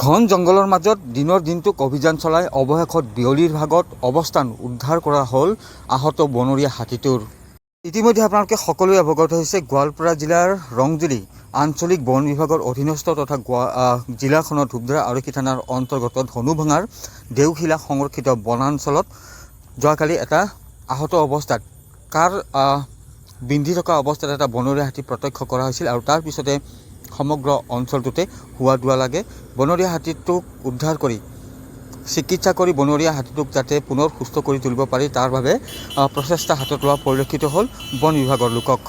ঘন জংঘলৰ মাজত দিনৰ দিনটোক অভিযান চলাই অৱশেষত বিয়লিৰ ভাগত অৱস্থান উদ্ধাৰ কৰা হ'ল আহত বনৰীয়া হাতীটোৰ। ইতিমধ্যে আপোনালোকে সকলোৱে অৱগত হৈছে গোৱালপাৰা জিলাৰ ৰংজুলি আঞ্চলিক বন বিভাগৰ অধীনস্থ তথা গোৱা জিলাখনৰ ধূপধাৰা আৰক্ষী থানাৰ অন্তৰ্গত ধনুভাঙাৰ দেওশিলা সংৰক্ষিত বনাঞ্চলত যোৱাকালি এটা আহত অৱস্থাত, কাৰ বিন্ধি থকা অৱস্থাত এটা বনৰীয়া হাতী প্ৰত্যক্ষ কৰা হৈছিল আৰু তাৰ পিছতে সমগ্ৰ অঞ্চলটোতে হোৱা দোৱা লাগে। বনৰীয়া হাতীটোক উদ্ধাৰ কৰি, চিকিৎসা কৰি বনৰীয়া হাতীটোক যাতে পুনৰ সুস্থ কৰি তুলিব পাৰি, তাৰ বাবে প্ৰচেষ্টা হাতত লোৱা পৰিলক্ষিত হ'ল বন বিভাগৰ লোকক।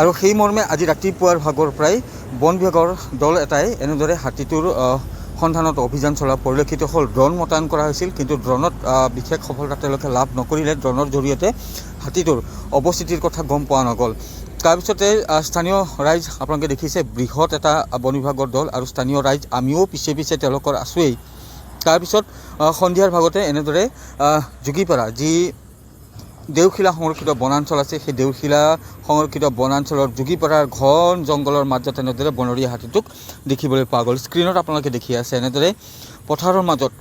আৰু সেই মৰ্মে আজি ৰাতিপুৱাৰ ভাগৰ পৰাই বন বিভাগৰ দল এটাই এনেদৰে হাতীটোৰ সন্ধানত অভিযান চলোৱা পৰিলক্ষিত হ'ল। ড্ৰোন মোতায়েন কৰা হৈছিল, কিন্তু ড্ৰোনত বিশেষ সফলতা তেওঁলোকে লাভ নকৰিলে। ড্ৰোনৰ জৰিয়তে হাতীটোৰ অৱস্থিতিৰ কথা গম পোৱা নগ'ল। তাৰপিছতে স্থানীয় ৰাইজ আপোনালোকে দেখিছে, বৃহৎ এটা বন বিভাগৰ দল আৰু স্থানীয় ৰাইজ, আমিও পিছে পিছে তেওঁলোকৰ আছোঁৱেই। তাৰপিছত সন্ধিয়াৰ ভাগতে এনেদৰে যোগীপাৰা যি দেওশিলা সংৰক্ষিত বনাঞ্চল আছে, সেই দেওশিলা সংৰক্ষিত বনাঞ্চলৰ যোগীপাৰাৰ ঘন জংঘলৰ মাজত এনেদৰে বনৰীয়া হাতীটোক দেখিবলৈ পোৱা গ'ল। স্ক্ৰীণত আপোনালোকে দেখি আছে এনেদৰে পথাৰৰ মাজত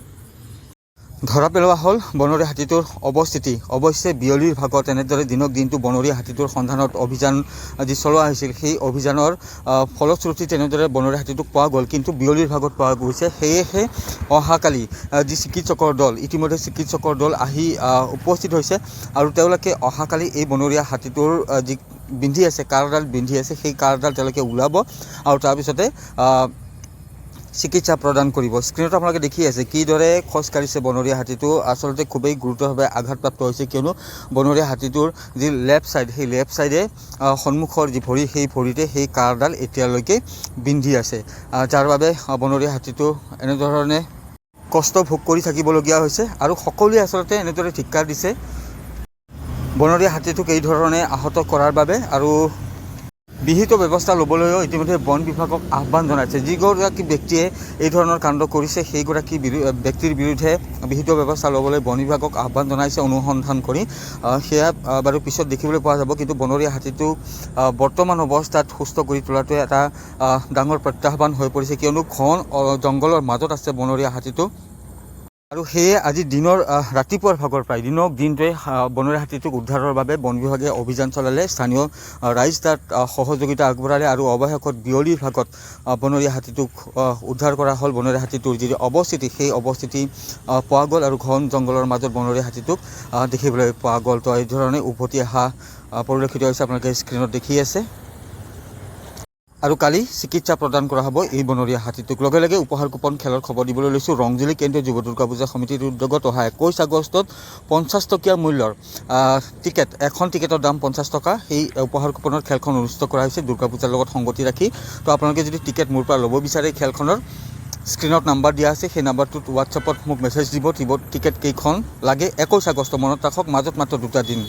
ধৰা পেলোৱা হ'ল বনৰীয়া হাতীটোৰ অৱস্থিতি। অৱশ্যে বিয়লিৰ ভাগত এনেদৰে দিনক দিনটো বনৰীয়া হাতীটোৰ সন্ধানত অভিযান যি চলোৱা হৈছিল, সেই অভিযানৰ ফলশ্ৰুতি তেনেদৰে বনৰীয়া হাতীটোক পোৱা গ'ল। কিন্তু বিয়লিৰ ভাগত পোৱা গৈছে। সেয়েহে, অহাকালি যি চিকিৎসকৰ দল, ইতিমধ্যে চিকিৎসকৰ দল আহি উপস্থিত হৈছে আৰু তেওঁলোকে অহাকালি এই বনৰীয়া হাতীটোৰ যি বিন্ধি আছে কাঁড়ডাল বিন্ধি আছে, সেই কাঁড়ডাল তেওঁলোকে ওলাব আৰু তাৰপিছতে চিকিৎসা প্ৰদান কৰিব। স্ক্ৰীণত আপোনালোকে দেখি আছে কিদৰে খোজ কাঢ়িছে বনৰীয়া হাতীটো। আচলতে খুবেই গুৰুতৰভাৱে আঘাতপ্ৰাপ্ত হৈছে কিয়নো বনৰীয়া হাতীটোৰ যি লেফ্ট ছাইড সেই লেফ্ট ছাইডে সন্মুখৰ যি ভৰি, সেই ভৰিতে সেই কাঁড়ডাল এতিয়ালৈকে বিন্ধি আছে। যাৰ বাবে বনৰীয়া হাতীটো এনেধৰণে কষ্ট ভোগ কৰি থাকিবলগীয়া হৈছে আৰু সকলোৱে আচলতে এনেদৰে ধিক্কাৰ দিছে। বনৰীয়া হাতীটোক এই ধৰণে আহত কৰাৰ বাবে আৰু বিহিত ব্যৱস্থা ল'বলৈও ইতিমধ্যে বন বিভাগক আহ্বান জনাইছে। যিগৰাকী ব্যক্তিয়ে এই ধৰণৰ কাণ্ড কৰিছে সেইগৰাকী ব্যক্তিৰ বিৰুদ্ধে বিহিত ব্যৱস্থা ল'বলৈ বন বিভাগক আহ্বান জনাইছে অনুসন্ধান কৰি। সেয়া বাৰু পিছত দেখিবলৈ পোৱা যাব কিন্তু বনৰীয়া হাতীটোক আহ, বৰ্তমান অৱস্থাত সুস্থ কৰি তোলাটোৱে এটা ডাঙৰ প্ৰত্যাহ্বান হৈ পৰিছে। কিয়নো ঘন জংঘলৰ মাজত আছে বনৰীয়া হাতীটো। আৰু সেয়ে আজি দিনৰ ৰাতিপুৱাৰ ভাগৰ পৰাই দিনক দিনটোৱে বনৰীয়া হাতীটোক উদ্ধাৰৰ বাবে বন বিভাগে অভিযান চলালে। স্থানীয় ৰাইজ তাত সহযোগিতা আগবঢ়ালে আৰু অৱশেষত বিয়লিৰ ভাগত বনৰীয়া হাতীটোক উদ্ধাৰ কৰা হ'ল। বনৰীয়া হাতীটোৰ যি অৱস্থিতি, সেই অৱস্থিতি পোৱা গ'ল আৰু ঘন জংঘলৰ মাজত বনৰীয়া হাতীটোক দেখিবলৈ পোৱা গ'ল। তো এই ধৰণে উভতি অহা পৰিলক্ষিত হৈছে। আপোনালোকে স্ক্ৰীণত দেখি আছে। আৰু কালি চিকিৎসা প্ৰদান কৰা হ'ব এই বনৰীয়া হাতীটোক। লগে লগে উপহাৰ কুপন, খেলৰ খবৰ দিবলৈ লৈছোঁ। ৰংজুলি কেন্দ্ৰীয় যুৱ দুৰ্গা পূজা সমিতিৰ উদ্যোগত অহা একৈছ আগষ্টত পঞ্চাছ টকীয়া মূল্যৰ টিকেট, এখন টিকেটৰ দাম পঞ্চাছ টকা। সেই উপহাৰ কুপনৰ খেলখন অনুষ্ঠিত কৰা হৈছে দুৰ্গা পূজাৰ লগত সংগতি ৰাখি। তো আপোনালোকে যদি টিকেট মোৰ পৰা ল'ব বিচাৰে, খেলখনৰ স্ক্ৰীণত নাম্বাৰ দিয়া আছে। সেই নাম্বাৰটোত হোৱাটছআপত মোক মেছেজ দিব। টিকেট কেইখন লাগে। একৈছ আগষ্ট মনত ৰাখক। মাজত মাত্ৰ দুটা দিন।